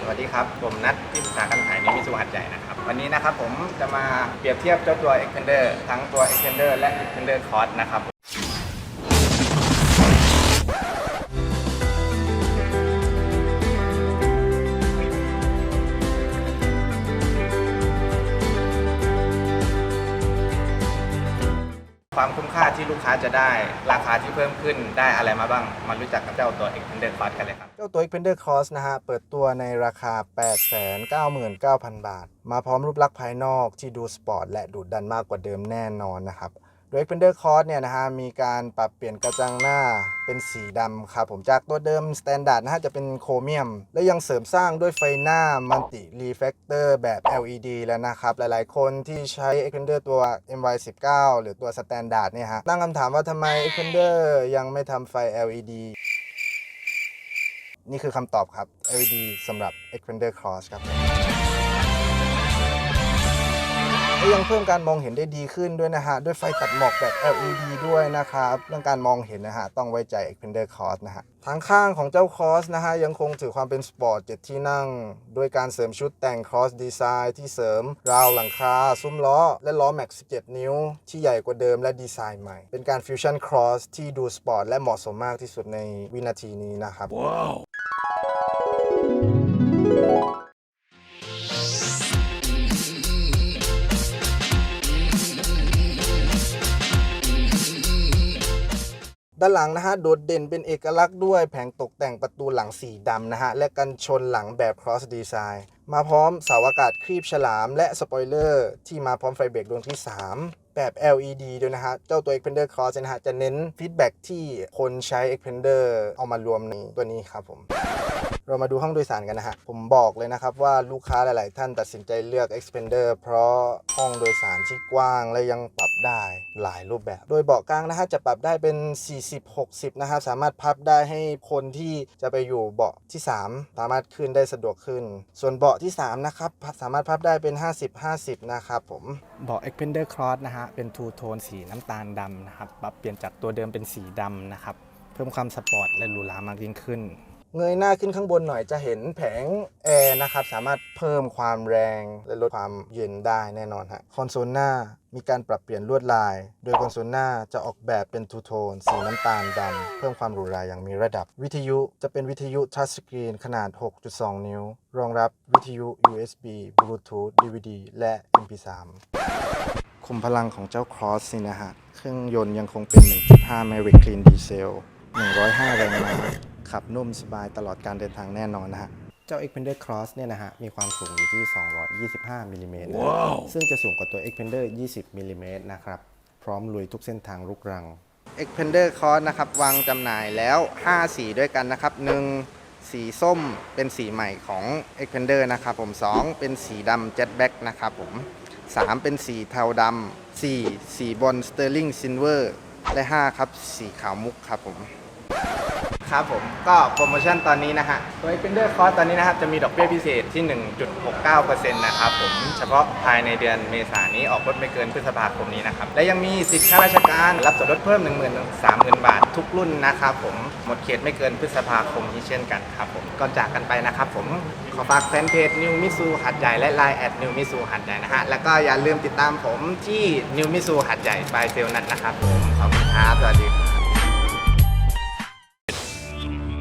สวัสดีครับผมนัทที่ปรึกษาการขายนิมิสุหัดใหญ่นะครับ วันนี้นะครับผมจะมาเปรียบเทียบเจ้าตัว Extender ทั้งตัว Extender และ Extender Cross นะครับ ความคุ้มค่าที่ลูกค้าจะได้ ราคาที่เพิ่มขึ้นได้อะไรมาบ้าง มารู้จักกับเจ้าตัว Extender Cross กันเลยครับ เจ้าตัว Extender Cross นะฮะ เปิดตัวในราคา 899,000 บาท มาพร้อมรูปลักษณ์ภายนอกที่ดูสปอร์ตและดุดันมากกว่าเดิมแน่นอนนะครับ โดย Xpander Cross เนี่ยนะฮะมีการปรับเปลี่ยนกระจังหน้าเป็นสีดำครับผมจากตัวเดิม Standard นะฮะจะเป็นโครเมียม และยังเสริมสร้างด้วยไฟหน้ามัลติรีเฟ c เตอร์แบบ LED แล้วนะครับ หลายๆ คนที่ใช้ Xpander ตัว MY19 หรือตัว Standard เนี่ยฮะตั้งคำถามว่าทำไม Xpander ยังไม่ทำไฟ LED นี่คือคำตอบครับ LED สำหรับ Xpander Cross ครับ และยังเพิ่มการมองเห็นได้ดีขึ้นด้วยนะฮะ ด้วยไฟตัดหมอกแบบ LED ด้วยนะครับ เรื่องการมองเห็นนะฮะ ต้องไว้ใจ Xpander Cross นะฮะทางข้างของเจ้า Cross นะฮะ ยังคงถือความเป็นสปอร์ตเจ็ดที่นั่ง ด้วยการเสริมชุดแต่ง Cross Design ที่เสริม ราวหลังคา ซุ้มล้อ และล้อแม็ก17 นิ้ว ที่ใหญ่กว่าเดิมและดีไซน์ใหม่ เป็นการฟิวชั่น Cross ที่ดูสปอร์ตและเหมาะสมมากที่สุดในวินาทีนี้นะครับ ด้านหลังนะฮะโดดเด่นเป็นเอกลักษณ์ด้วยแผงตกแต่งประตูหลังสีดำนะฮะและกันชนหลังแบบ cross design มาพร้อมเสาอากาศครีบฉลาม และสปอยเลอร์ที่มาพร้อมไฟเบรกดวงที่ 3 แบบ LED ด้วยนะฮะ เจ้าตัว Xpander Cross นะฮะ จะเน้นฟีดแบ็กที่คนใช้ Xpander เอามารวมในตัวนี้ครับผม เรามาดูห้องโดยสารกันนะฮะ ผมบอกเลยนะครับว่าลูกค้าหลาย ๆ ท่านตัดสินใจเลือก Xpander เพราะห้องโดยสารที่กว้างและยังปรับได้หลายรูปแบบ โดยเบาะกลางนะฮะจะปรับได้เป็น 40-60 นะครับ สามารถพับได้ให้คนที่จะไปอยู่เบาะที่ 3 สามารถขึ้นได้สะดวกขึ้น ส่วนเบาะที่ 3 นะครับ สามารถพับได้เป็น 50-50 นะครับผม เบาะ Expander Cross นะฮะ เป็นทูโทนสีน้ำตาลดำนะครับปรับเปลี่ยนจากตัวเดิมเป็นสีดำนะครับ เพิ่มความสปอร์ตและหรูหรามากยิ่งขึ้น เงยหน้าขึ้นข้างบนหน่อยจะเห็นแผงแอร์นะครับ สามารถเพิ่มความแรงและลดความเย็นได้แน่นอนฮะคอนโซลหน้ามีการปรับเปลี่ยนลวดลาย โดยคอนโซลหน้าจะออกแบบเป็นทูโทน สีน้ำตาลดำ เพิ่มความหรูหราอย่างมีระดับ วิทยุจะเป็นวิทยุทัชสกรีนขนาด 6.2 นิ้ว รองรับวิทยุ USB Bluetooth DVD และ MP3 คุมพลังของเจ้า Cross นี่นะฮะ เครื่องยนต์ยังคงเป็น 1.5 Mavic Clean Diesel 105 แรงม้า ขับนุ่มสบายตลอดการเดินทางแน่นอนนะฮะ เจ้า Xpander Cross เนี่ยนะฮะ มีความสูงอยู่ที่ 225มิลลิเมตรนะซึ่งจะสูงกว่าตัว Xpander 20มิลลิเมตรนะครับ พร้อมลุยทุกเส้นทางลุกรัง Xpander Cross นะครับ วางจำหน่ายแล้ว 5 สีด้วยกันนะครับ 1 สีส้มเป็นสีใหม่ของ Xpander นะครับผม 2 เป็นสีดำ Jet Black นะครับผม 3 เป็นสีเทาดำ 4 สีบอลสเตอร์ลิงซินเวอร์และ 5 ครับ สีขาวมุกครับผม ครับผมก็โปรโมชั่นตอนนี้นะฮะตัว Xpander Cross ตอนนี้นะครับจะมีดอกเบี้ยพิเศษที่ 1.69%นะครับผมเฉพาะภายในเดือนเมษายนนี้ออกรถไม่เกินพฤษภาคมนี้นะครับ และยังมีสิทธิข้าราชการรับส่วนลดเพิ่ม 1 0 0 0 0 3 0 0 0 บาททุกรุ่นนะครับผมหมดเขตไม่เกินพฤษภาคมนี้เช่นกันครับผมก่อนจากกันไปนะครับผมขอฝากแฟนเพจ New Misu หัดใหญ่และ Line แอด New Misu หัดใหญ่นะฮะแล้วก็อย่าลืมติดตามผมที่ New Misu หัดใหญ่ปลายเซลนัดนะครับผมขอบคุณครับสวัสดีครับ